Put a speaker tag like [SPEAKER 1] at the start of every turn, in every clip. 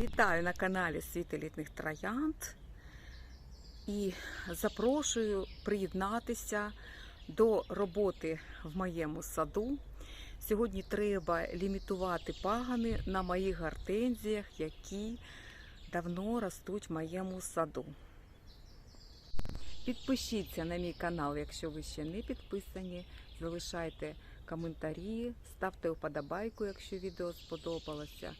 [SPEAKER 1] Вітаю на каналі Світ елітних троянд і запрошую приєднатися до роботи в моєму саду. Сьогодні треба лімітувати пагани на моїх гортензіях, які давно ростуть в моєму саду. Підпишіться на мій канал, якщо ви ще не підписані. Залишайте коментарі, ставте вподобайку, якщо відео сподобалося.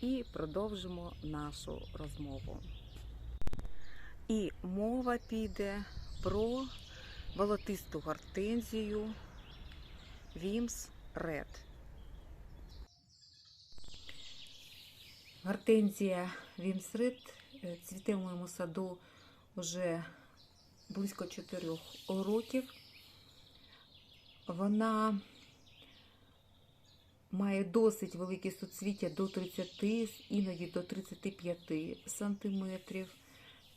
[SPEAKER 1] І продовжимо нашу розмову. І мова піде про волотисту гортензію Вімс Ред. Гортензія Вімс Ред е, цвіте в моєму саду вже близько 4 років. Вона має досить великі суцвіття до 30, іноді до 35 сантиметрів.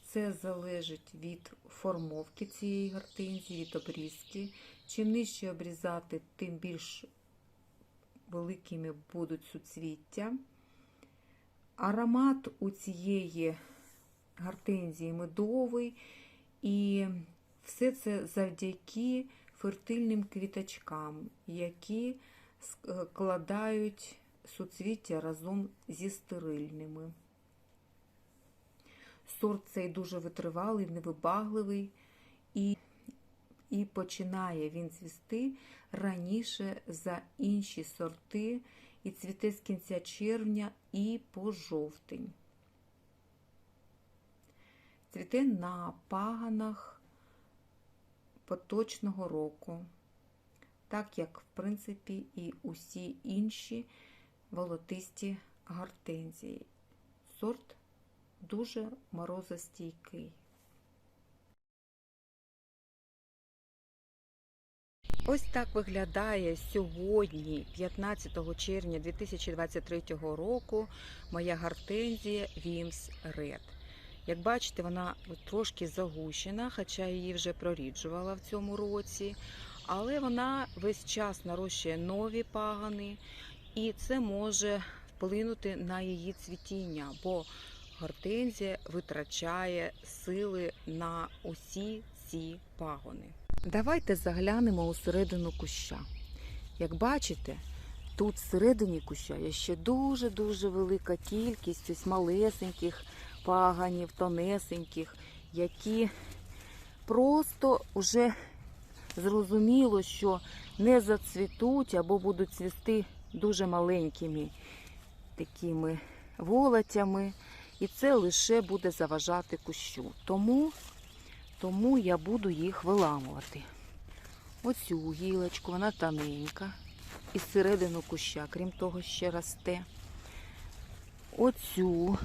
[SPEAKER 1] Це залежить від формовки цієї гортензії, від обрізки. Чим нижче обрізати, тим більш великими будуть суцвіття. Аромат у цієї гортензії медовий, і все це завдяки фертильним квіточкам, які складають суцвіття разом зі стерильними. Сорт цей дуже витривалий, невибагливий, і, і починає він цвісти раніше за інші сорти, і цвіте з кінця червня і по жовтень. Цвіте на паганах поточного року так як, в принципі, і усі інші волотисті гортензії. Сорт дуже морозостійкий. Ось так виглядає сьогодні, 15 червня 2023 року, моя гортензія Вімс Ред. Як бачите, вона трошки загущена, хоча її вже проріджувала в цьому році але вона весь час нарощує нові пагани, і це може вплинути на її цвітіння, бо гортензія витрачає сили на усі ці пагони. Давайте заглянемо у середину куща. Як бачите, тут всередині куща є ще дуже-дуже велика кількість ось малесеньких паганів, тонесеньких, які просто вже зрозуміло, що не зацвітуть або будуть цвісти дуже маленькими такими волотями. І це лише буде заважати кущу. Тому, тому я буду їх виламувати. Оцю гілочку, вона тоненька. І середину куща, крім того, ще росте. Оцю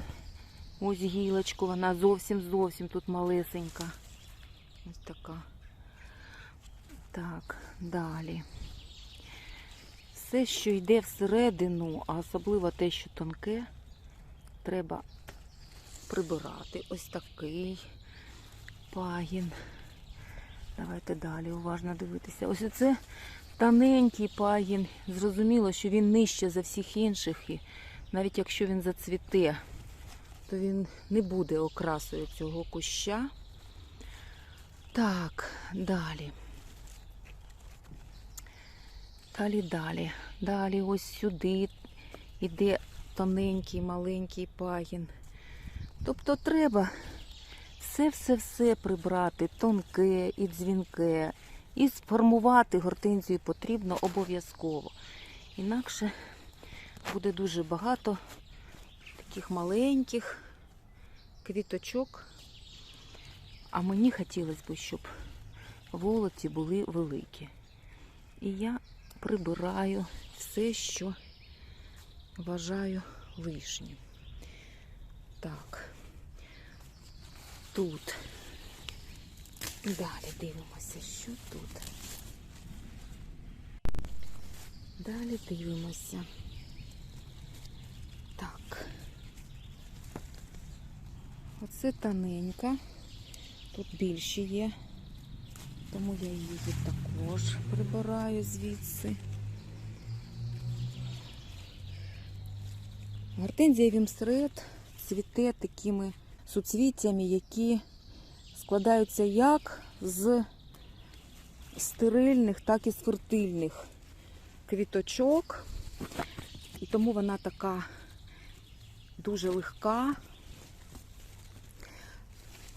[SPEAKER 1] ось гілочку, вона зовсім-зовсім тут малесенька. Ось така. Так, далі. Все, що йде всередину, а особливо те, що тонке, треба прибирати. Ось такий пагін. Давайте далі уважно дивитися. Ось оце тоненький пагін. Зрозуміло, що він нижче за всіх інших. І навіть якщо він зацвіте, то він не буде окрасою цього куща. Так, далі. Далі, далі. Далі ось сюди йде тоненький, маленький пагін. Тобто треба все-все-все прибрати, тонке і дзвінке. І сформувати гортензію потрібно обов'язково. Інакше буде дуже багато таких маленьких квіточок. А мені хотілося б, щоб волоті були великі. І я прибираю все, що вважаю лишнім. Так, тут. Далі дивимося, що тут. Далі дивимося. Так. Оце тоненька. Тут більше є. Тому я її також прибираю звідси. Гортензія Вімсред цвіте такими суцвіттями, які складаються як з стерильних, так і з фертильних квіточок. І тому вона така дуже легка.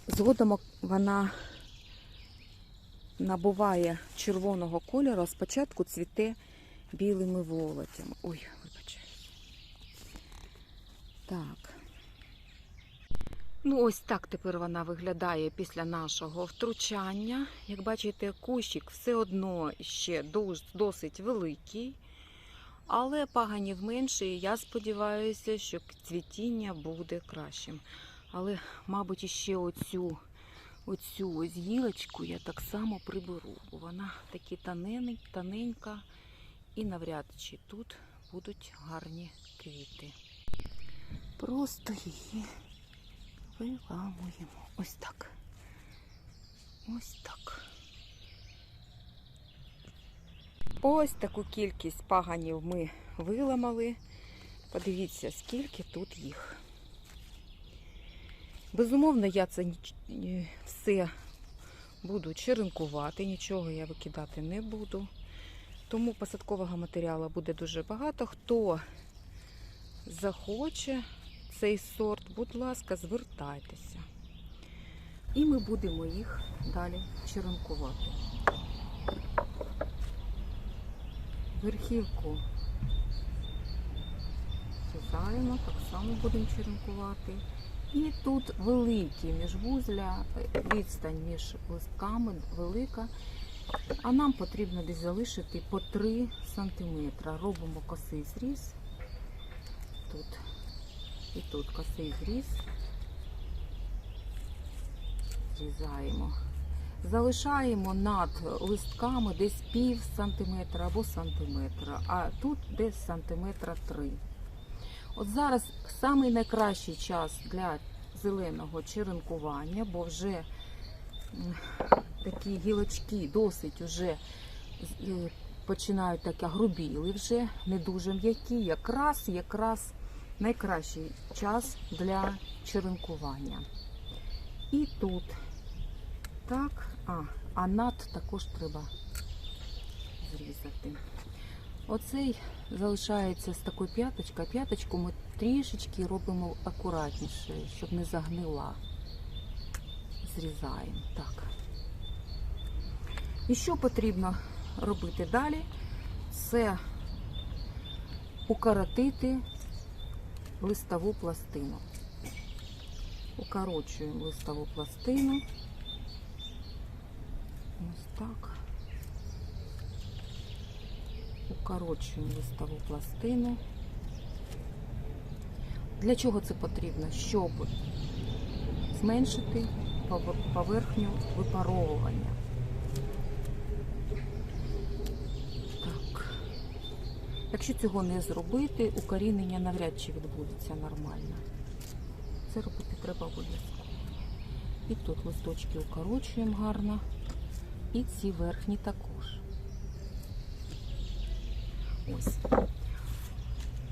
[SPEAKER 1] Згодом вона набуває червоного кольору, а спочатку цвіте білими волотями. Ой, вибачаю. Так. Ну, ось так тепер вона виглядає після нашого втручання. Як бачите, кущик все одно ще досить великий, але паганів менше, і я сподіваюся, що цвітіння буде кращим. Але, мабуть, іще оцю, оцю ось гілочку я так само приберу, вона тонен- тоненька і навряд чи тут будуть гарні квіти. Просто її виламуємо. Ось так. Ось так. Ось таку кількість паганів ми виламали. Подивіться, скільки тут їх. Безумовно, я це е, все буду черенкувати, нічого я викидати не буду. Тому посадкового матеріалу буде дуже багато. Хто захоче цей сорт, будь ласка, звертайтеся. І ми будемо їх далі черенкувати. Верхівку зрізаємо, так само будемо черенкувати. І тут великі міжвузля, відстань між листками велика. А нам потрібно десь залишити по 3 см. Робимо косий зріз. Тут і тут косий зріз. Зрізаємо. Залишаємо над листками десь пів сантиметра або сантиметра, а тут десь сантиметра три. От зараз самий найкращий час для зеленого черенкування, бо вже такі гілочки досить уже починають таке грубіли вже, не дуже м'які, якраз, якраз найкращий час для черенкування. І тут так, а, а над також треба зрізати. Оцей залишається з такою п'яточкою, а п'яточку ми трішечки робимо акуратніше, щоб не загнила. Зрізаємо. Так. І що потрібно робити далі? Це укоротити листову пластину. Укорочуємо листову пластину. Ось так. Укорочуємо листову пластину. Для чого це потрібно? Щоб зменшити поверхню випаровування. Так. Якщо цього не зробити, укорінення навряд чи відбудеться нормально. Це робити треба обов'язково. І тут листочки укорочуємо гарно. І ці верхні також. Ось.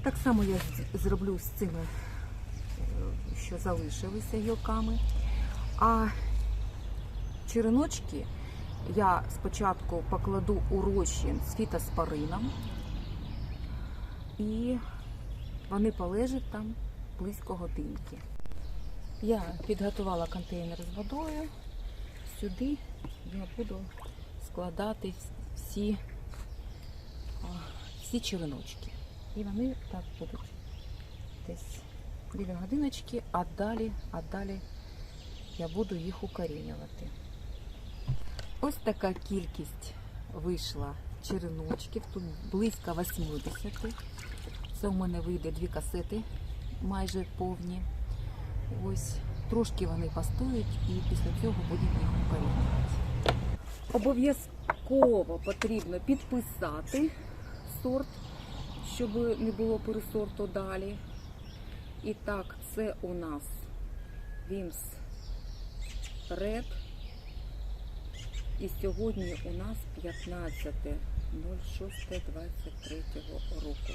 [SPEAKER 1] Так само я зроблю з цими, е, що залишилися гілками. А череночки я спочатку покладу у розчин з фітоспорином. І вони полежать там близько годинки. Я підготувала контейнер з водою. Сюди я буду складати всі, всі череночки. І вони так будуть десь біля годиночки, а далі, а далі я буду їх укорінювати. Ось така кількість вийшла череночків, тут близько 80. Це у мене вийде дві касети майже повні. Ось трошки вони постоять і після цього будемо їх укорінювати. Обов'язково потрібно підписати сорт, щоб не було пересорту далі. І так, це у нас Вімс Ред. І сьогодні у нас 15.06.23 року.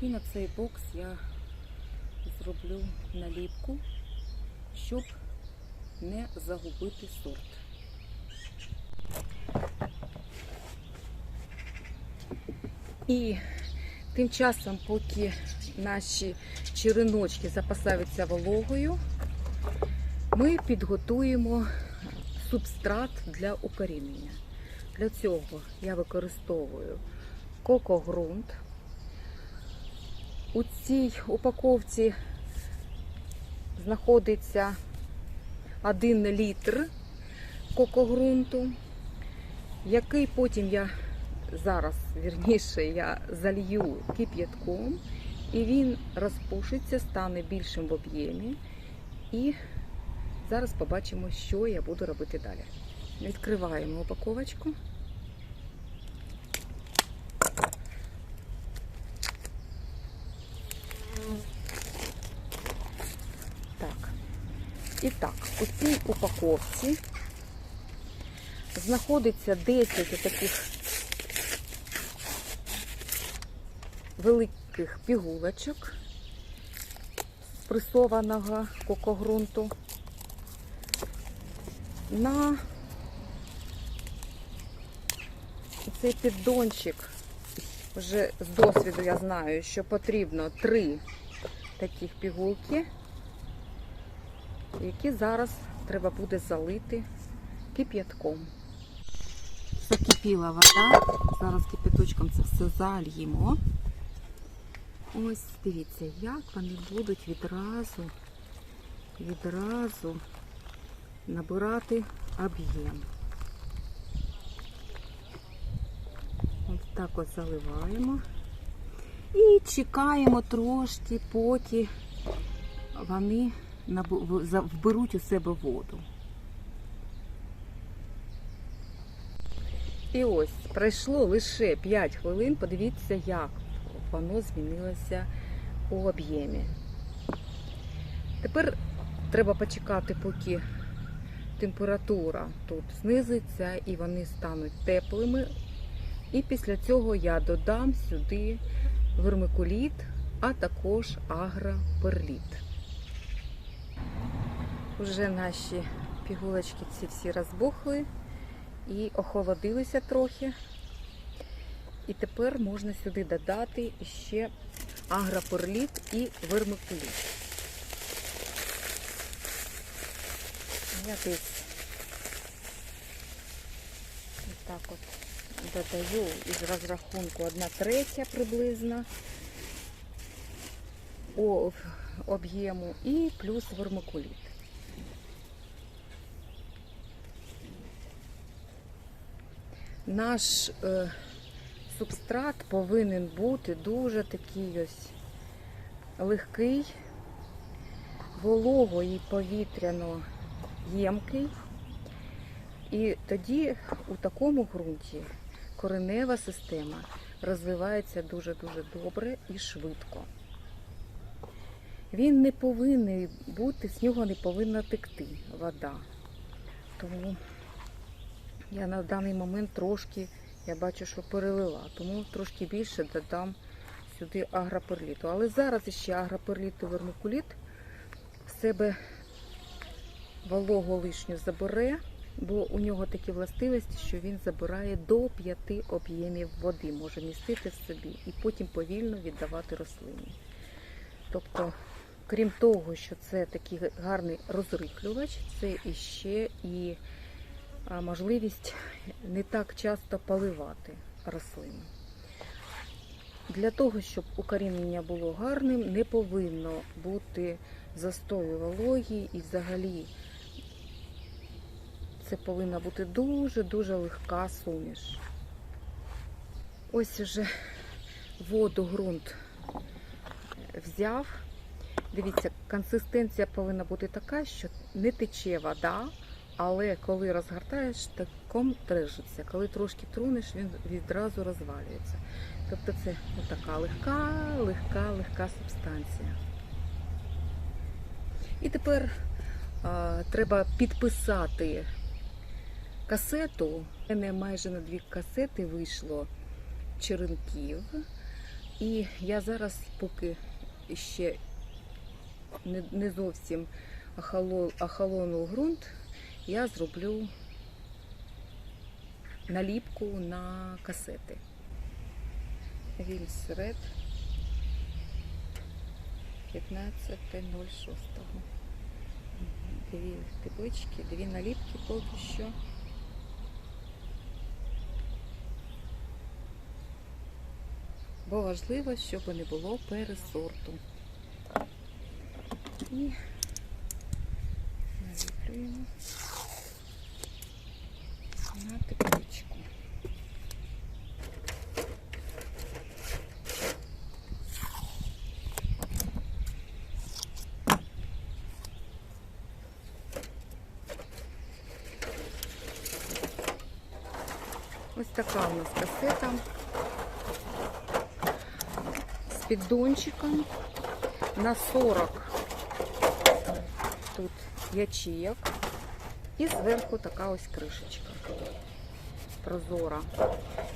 [SPEAKER 1] І на цей бокс я зроблю наліпку, щоб не загубити сорт. І тим часом, поки наші череночки запасаються вологою, ми підготуємо субстрат для укорінення. Для цього я використовую кокогрунт. У цій упаковці знаходиться 1 літр кокогрунту, який потім я зараз, вірніше, я залью кип'ятком, і він розпушиться, стане більшим в об'ємі. І зараз побачимо, що я буду робити далі. Відкриваємо упаковочку. Так. І так, у цій упаковці знаходиться 10 таких великих пігулочок спресованого кокогрунту. На цей піддончик вже з досвіду я знаю, що потрібно три таких пігулки, які зараз треба буде залити кип'ятком. Закипіла вода, зараз кипяточком це все зальємо. Ось дивіться, як вони будуть відразу, відразу набирати об'єм. Ось так ось заливаємо. І чекаємо трошки, поки вони вберуть у себе воду. І ось пройшло лише 5 хвилин. Подивіться, як воно змінилося у об'ємі. Тепер треба почекати, поки температура тут знизиться і вони стануть теплими. І після цього я додам сюди вермикуліт, а також агроперліт. Вже наші пігулочки ці всі розбухли і охолодилися трохи. І тепер можна сюди додати ще агроперліт і вермикуліт. Я десь так от додаю із розрахунку 1 третя приблизно об'єму і плюс вермикуліт. Наш е, субстрат повинен бути дуже такий ось легкий, волого і повітряно ємкий. І тоді у такому ґрунті коренева система розвивається дуже-дуже добре і швидко. Він не повинен бути, з нього не повинна текти вода. Тому я на даний момент трошки, я бачу, що перелила, тому трошки більше додам сюди агроперліту. Але зараз ще агроперліт і вермикуліт в себе вологу лишню забере, бо у нього такі властивості, що він забирає до 5 об'ємів води, може містити в собі і потім повільно віддавати рослині. Тобто, крім того, що це такий гарний розриклювач, це іще і можливість не так часто поливати рослину. Для того, щоб укорінення було гарним, не повинно бути застою вологі і взагалі це повинна бути дуже-дуже легка суміш. Ось уже воду ґрунт взяв. Дивіться, консистенція повинна бути така, що не тече вода, але коли розгортаєш, таком трижиться. Коли трошки тронеш, він відразу розвалюється. Тобто це така легка, легка, легка субстанція. І тепер а, треба підписати касету. У мене майже на дві касети вийшло черенків. І я зараз, поки ще не, не зовсім охоло- охолонув ґрунт, я зроблю наліпку на касети. Вільс Ред 15.06. Дві теплички, дві наліпки поки що. Бо важливо, щоб не було пересорту. І наліплюємо на тепличку. Ось така у нас касета з піддончиком на 40 тут ячеек. І зверху така ось кришечка прозора.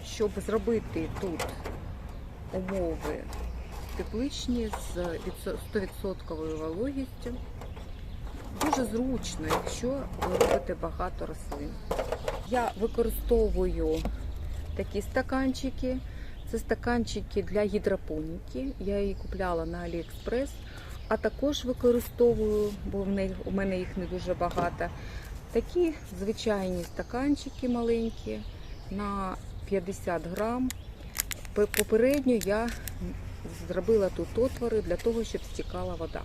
[SPEAKER 1] Щоб зробити тут умови тепличні з 100% вологістю, дуже зручно, якщо ви робите багато рослин. Я використовую такі стаканчики. Це стаканчики для гідропоніки. Я її купляла на Аліекспрес, а також використовую, бо в неї- у мене їх не дуже багато. Такі звичайні стаканчики маленькі на 50 грам. Попередньо я зробила тут отвори для того, щоб стікала вода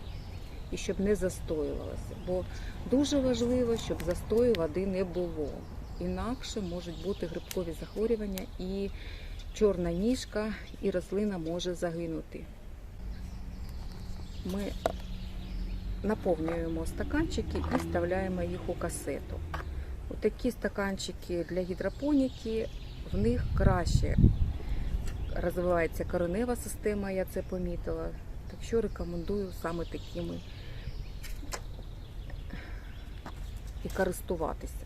[SPEAKER 1] і щоб не застоювалася. Бо дуже важливо, щоб застою води не було. Інакше можуть бути грибкові захворювання і чорна ніжка, і рослина може загинути. Ми наповнюємо стаканчики і вставляємо їх у касету. Такі стаканчики для гідропоніки, в них краще розвивається коренева система, я це помітила. Так що рекомендую саме такими і користуватися.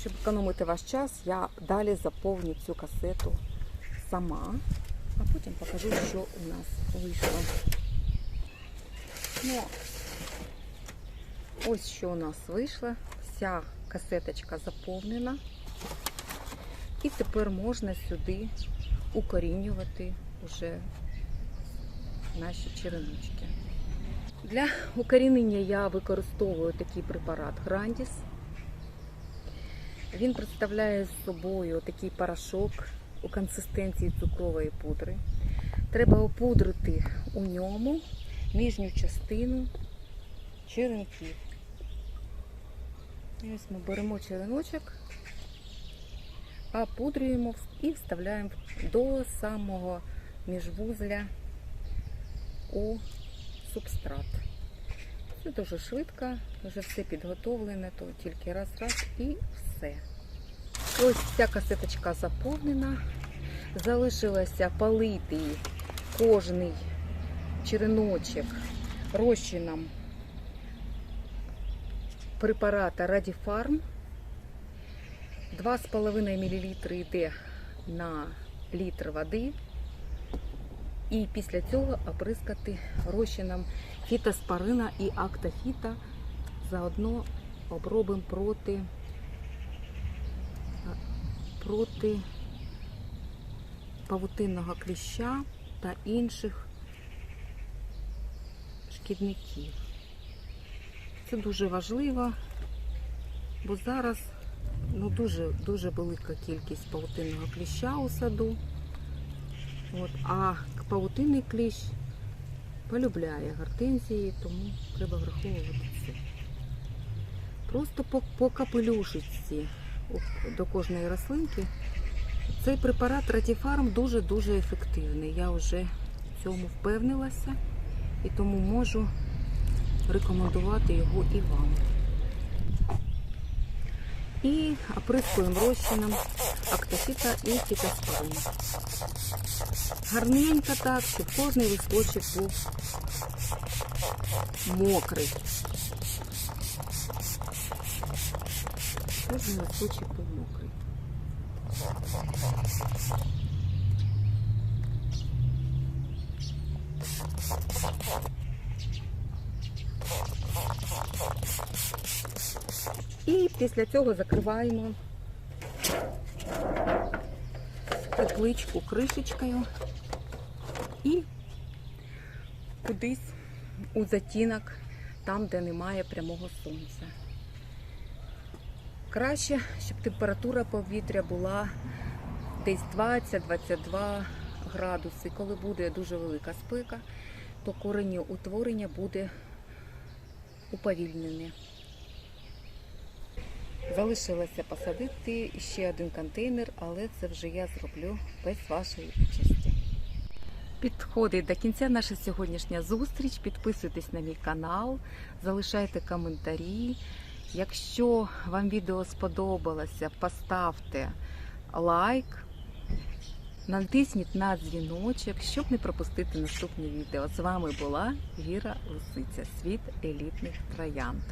[SPEAKER 1] Щоб економити ваш час, я далі заповню цю касету сама, а потім покажу, що у нас вийшло. Ну, ось що у нас вийшло. Вся касеточка заповнена. І тепер можна сюди укорінювати вже наші череночки. Для укорінення я використовую такий препарат Грандіс. Він представляє собою такий порошок у консистенції цукрової пудри. Треба опудрити у ньому нижню частину черенків. І ось ми беремо череночок, опудрюємо і вставляємо до самого міжвузля у субстрат. Це дуже швидко, вже все підготовлене, то тільки раз-раз і все. Ось ця касеточка заповнена. Залишилося полити кожний череночок розчином препарата Радіфарм. 2,5 мл йде на літр води. І після цього оприскати розчином фітоспорина і актофіта. Заодно обробимо проти, проти павутинного кліща та інших шкідників. Це дуже важливо, бо зараз ну, дуже, дуже велика кількість павутинного кліща у саду. От, а павутинний кліщ полюбляє гортензії, тому треба враховувати це. Просто по, по капелюшечці до кожної рослинки. Цей препарат Ратіфарм дуже-дуже ефективний. Я вже в цьому впевнилася і тому можу рекомендувати його і вам. І оприскуємо розчином актофіта і фітоспорину. Гарненько так, щоб кожний листочок був мокрий. Кожен листочок був мокрий. І після цього закриваємо тепличку кришечкою і кудись у затінок, там, де немає прямого сонця. Краще, щоб температура повітря була десь 20-22 градуси. Коли буде дуже велика спека, то корені утворення буде уповільнене. Залишилося посадити ще один контейнер, але це вже я зроблю без вашої участі. Підходить до кінця наша сьогоднішня зустріч. Підписуйтесь на мій канал, залишайте коментарі. Якщо вам відео сподобалося, поставте лайк, натисніть на дзвіночок, щоб не пропустити наступні відео. З вами була Віра Лисиця, світ елітних троянд.